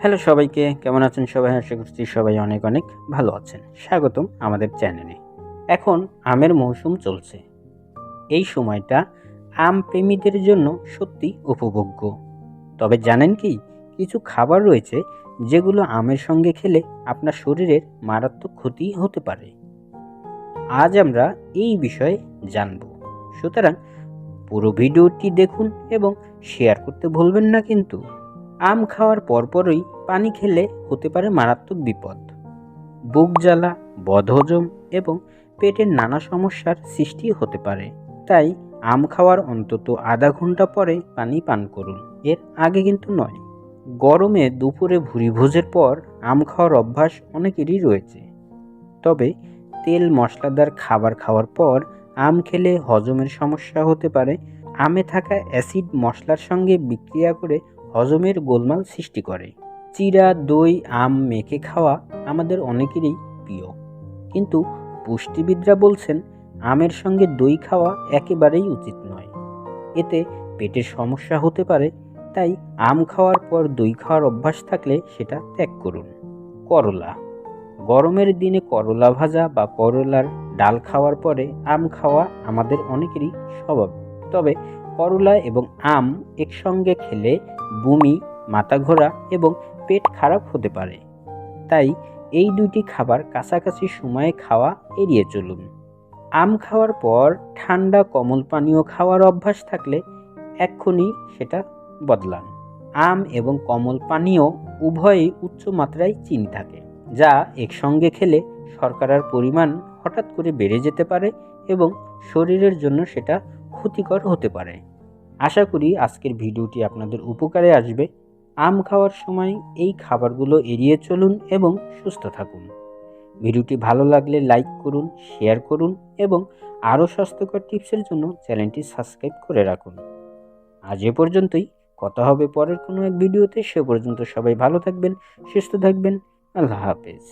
Hello সবাইকে, কেমন আছেন সবাই? আশা করছি সবাই অনেক অনেক ভালো আছেন। স্বাগতম আমাদের চ্যানেলে। এখন আমের মৌসুম চলছে। এই সময়টা আম প্রেমীদের জন্য সত্যি উপভোগ্য। তবে জানেন কি, কিছু খাবার রয়েছে যেগুলো আমের সঙ্গে খেলে আপনার শরীরের মারাত্মক ক্ষতি হতে পারে। আজ আমরা এই বিষয়ে জানব। সুতরাং পুরো ভিডিওটি দেখুন এবং শেয়ার করতে ভুলবেন না কিন্তু। আম খাওয়ার পরপরই পানি খেলে হতে পারে মারাত্মক বিপদ। বুক জ্বালা, বদহজম এবং পেটের নানা সমস্যার সৃষ্টি হতে পারে। তাই আম খাওয়ার অন্তত আধা ঘণ্টা পরে পানি পান করুন। এর আগে কিন্তু নয়। গরমে দুপুরে ভুরিভোজের পর আম খাওয়ার অভ্যাস অনেকেরই রয়েছে। তবে তেল মশলাদার খাবার খাওয়ার পর আম খেলে হজমের সমস্যা হতে পারে। আমে থাকা অ্যাসিড মশলার সঙ্গে বিক্রিয়া করে হজমের গোলমাল সৃষ্টি করে। চিরা, দই, আম, মেখে খাওয়া আমাদের অনেকেরই প্রিয়। কিন্তু পুষ্টিবিদরা বলছেন, আমের সঙ্গে দই খাওয়া একেবারেই উচিত নয়। এতে পেটের সমস্যা হতে পারে, তাই আম খাওয়ার পর দই খাওয়ার অভ্যাস থাকলে সেটা ত্যাগ করুন। করলা। গরমের দিনে করলা ভাজা বা করলার ডাল খাওয়ার পরে আম খাওয়া আমাদের অনেকেরই স্বভাব। তবে করলা এবং আম একসঙ্গে খেলে বমি মাথা ঘোরা এবং পেট খারাপ হতে পারে। তাই এই দুটি খাবার কাছাকাছি সময়ে খাওয়া এড়িয়ে চলুন। আম খাওয়ার পর ঠান্ডা কমল পানীয় খাওয়ার অভ্যাস থাকলে এক্ষুনি সেটা বদলান। আম এবং কমল পানীয় উভয়ই উচ্চ মাত্রায় চিনি থাকে, যা একসঙ্গে খেলে শর্করার পরিমাণ হঠাৎ করে বেড়ে যেতে পারে এবং শরীরের জন্য সেটা ক্ষতিকর হতে পারে। আশা করি আজকের ভিডিওটি আপনাদের উপকারে আসবে। আম খাওয়ার সময় এই খাবারগুলো এড়িয়ে চলুন এবং সুস্থ থাকুন। ভিডিওটি ভালো লাগলে লাইক করুন, শেয়ার করুন এবং আরও স্বাস্থ্যকর টিপসের জন্য চ্যানেলটি সাবস্ক্রাইব করে রাখুন। আজ এ পর্যন্তই। কথা হবে পরের কোনো এক ভিডিওতে। সে পর্যন্ত সবাই ভালো থাকবেন, সুস্থ থাকবেন। আল্লাহ হাফেজ।